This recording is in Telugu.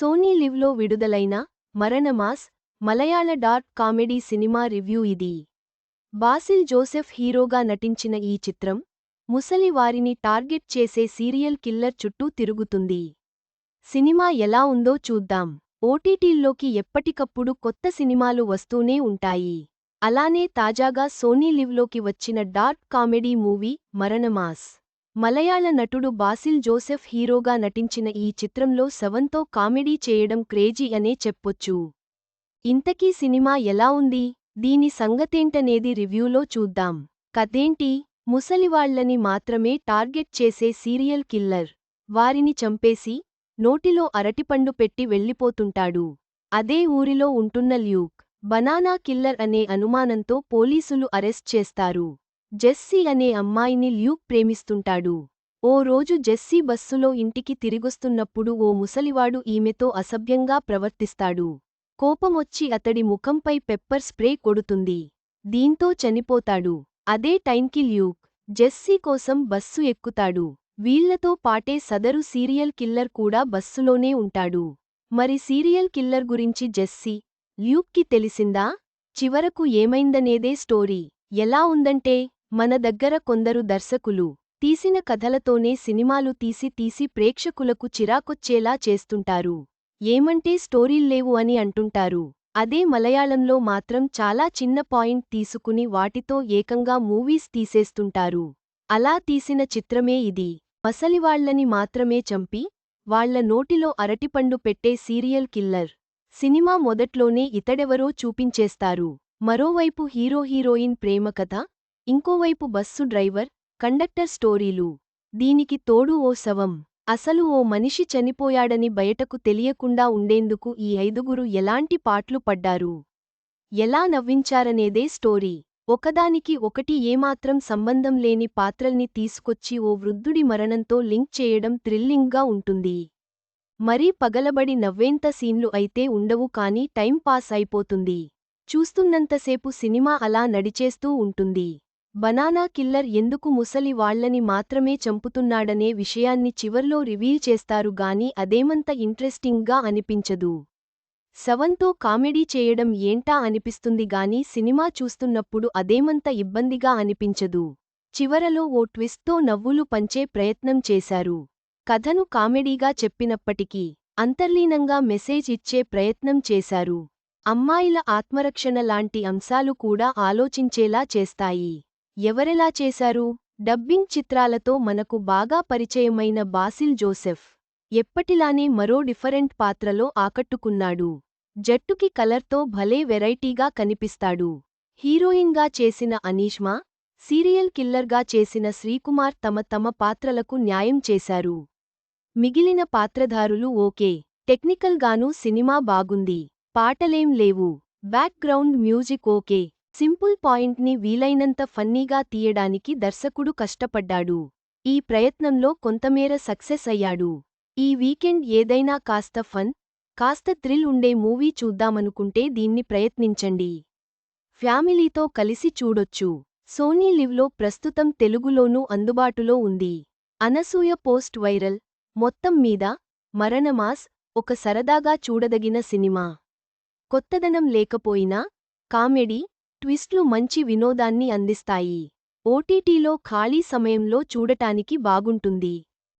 సోనీ లివ్లో విడుదలైన మరణమాస్ మలయాళ డాట్ కామెడీ సినిమా రివ్యూ ఇది. బాసిల్ జోసెఫ్ హీరోగా నటించిన ఈ చిత్రం ముసలి వారిని టార్గెట్ చేసే సీరియల్ కిల్లర్ చుట్టూ తిరుగుతుంది. సినిమా ఎలా ఉందో చూద్దాం. ఓటీటీల్లోకి ఎప్పటికప్పుడు కొత్త సినిమాలు వస్తూనే ఉంటాయి. అలానే తాజాగా సోనీ లివ్లోకి వచ్చిన డార్క్ కామెడీ మూవీ మరణమాస్ మలయాళ నటుడు బాసిల్ జోసెఫ్ హీరోగా నటించిన ఈ చిత్రంలో శవంతో కామెడీ చేయడం క్రేజీ అనే చెప్పొచ్చు. ఇంతకీ సినిమా ఎలా ఉంది? దీని సంగతేంటనేది రివ్యూలో చూద్దాం. కథేంటి? ముసలివాళ్ళని మాత్రమే టార్గెట్ చేసే సీరియల్ కిల్లర్. వారిని చంపేసి నోటిలో అరటిపండు పెట్టి వెళ్ళిపోతుంటాడు. అదే ఊరిలో ఉంటున్న ల్యూక్. బనానా కిల్లర్ అనే అనుమానంతో పోలీసులు అరెస్ట్ చేస్తారు. జెస్సీ అనే అమ్మాయిని ల్యూక్ ప్రేమిస్తుంటాడు. ఓ రోజు జెస్సీ బస్సులో ఇంటికి తిరిగొస్తున్నప్పుడు ఓ ముసలివాడు ఈమెతో అసభ్యంగా ప్రవర్తిస్తాడు. కోపమొచ్చి అతడి ముఖంపై పెప్పర్ స్ప్రే కొడుతుంది. దీంతో చనిపోతాడు. అదే టైంకి ల్యూక్ జెస్సీ కోసం బస్సు ఎక్కుతాడు. వీళ్ళతో పాటే సదరు సీరియల్ కిల్లర్ కూడా బస్సులోనే ఉంటాడు. మరి సీరియల్ కిల్లర్ గురించి జెస్సీ ల్యూక్కి తెలిసిందా? చివరకు ఏమైందనేదే స్టోరీ. ఎలా ఉందంటే మన దగ్గర కొందరు దర్శకులు తీసిన కథలతోనే సినిమాలు తీసి తీసి ప్రేక్షకులకు చిరాకొచ్చేలా చేస్తుంటారు. ఏమంటే స్టోరీల్లేవు అని అంటుంటారు. అదే మలయాళంలో మాత్రం చాలా చిన్న పాయింట్ తీసుకుని వాటితో ఏకంగా మూవీస్ తీసేస్తుంటారు. అలా తీసిన చిత్రమే ఇది. మసలివాళ్ళని మాత్రమే చంపి వాళ్ళ నోటిలో అరటిపండు పెట్టే సీరియల్ కిల్లర్. సినిమా మొదట్లోనే ఇతడెవరో చూపించేస్తారు. మరోవైపు హీరో హీరోయిన్ ప్రేమకథ ఇంకోవైపు బస్సు డ్రైవర్ కండక్టర్ స్టోరీలు. దీనికి తోడు ఓ శవం. అసలు ఓ మనిషి చనిపోయాడని బయటకు తెలియకుండా ఉండేందుకు ఈ ఐదుగురు ఎలాంటి పాట్లు పడ్డారు? ఎలా నవ్వించారనేదే స్టోరీ. ఒకదానికి ఒకటి ఏమాత్రం సంబంధం లేని పాత్రల్ని తీసుకొచ్చి ఓ వృద్ధుడి మరణంతో లింక్ చేయడం థ్రిల్లింగ్గా ఉంటుంది. మరీ పగలబడి నవ్వేంత సీన్లు అయితే ఉండవు కానీ టైం పాస్ అయిపోతుంది. చూస్తున్నంతసేపు సినిమా అలా నడిచేస్తూ ఉంటుంది. బనానా కిల్లర్ ఎందుకు ముసలి వాళ్ళని మాత్రమే చంపుతున్నాడనే విషయాన్ని చివర్లో రివీల్ చేస్తారు గాని అదేమంత ఇంట్రెస్టింగ్గా అనిపించదు. శవంతో కామెడీ చేయడం ఏంటా అనిపిస్తుంది గాని సినిమా చూస్తున్నప్పుడు అదేమంత ఇబ్బందిగా అనిపించదు. చివరలో ఓ ట్విస్ట్తో నవ్వులు పంచే ప్రయత్నం చేశారు. కథను కామెడీగా చెప్పినప్పటికీ అంతర్లీనంగా మెసేజ్ ఇచ్చే ప్రయత్నం చేశారు. అమ్మాయిల ఆత్మరక్షణ లాంటి అంశాలు కూడా ఆలోచించేలా చేస్తాయి. ఎవరెలా చేశారు? డబ్బింగ్ చిత్రాలతో మనకు బాగా పరిచయమైన బాసిల్ జోసెఫ్ ఎప్పటిలానే మరో డిఫరెంట్ పాత్రలో ఆకట్టుకున్నాడు. జట్టుకి కలర్తో భలే వెరైటీగా కనిపిస్తాడు. హీరోయిన్గా చేసిన అనీష్మా సీరియల్ కిల్లర్గా చేసిన శ్రీకుమార్ తమ తమ పాత్రలకు న్యాయం చేశారు. మిగిలిన పాత్రధారులు ఓకే. టెక్నికల్గానూ సినిమా బాగుంది. పాటలేం లేవు. Background music okay. సింపుల్ పాయింట్ని వీలైనంత ఫన్నీగా తీయడానికి దర్శకుడు కష్టపడ్డాడు. ఈ ప్రయత్నంలో కొంతమేర సక్సెస్ అయ్యాడు. ఈ వీకెండ్ ఏదైనా కాస్త ఫన్ కాస్త థ్రిల్ ఉండే మూవీ చూద్దామనుకుంటే దీన్ని ప్రయత్నించండి. ఫ్యామిలీతో కలిసి చూడొచ్చు. సోనీ లివ్లో ప్రస్తుతం తెలుగులోనూ అందుబాటులో ఉంది. అనసూయ పోస్ట్ వైరల్ మొత్తం మీద మరణమాస్ ఒక సరదాగా చూడదగిన సినిమా. కొత్తదనం లేకపోయినా కామెడీ ట్విస్ట్లు మంచి వినోదాన్ని అందిస్తాయి. ఓటీటీలో ఖాళీ సమయంలో చూడటానికి బాగుంటుంది.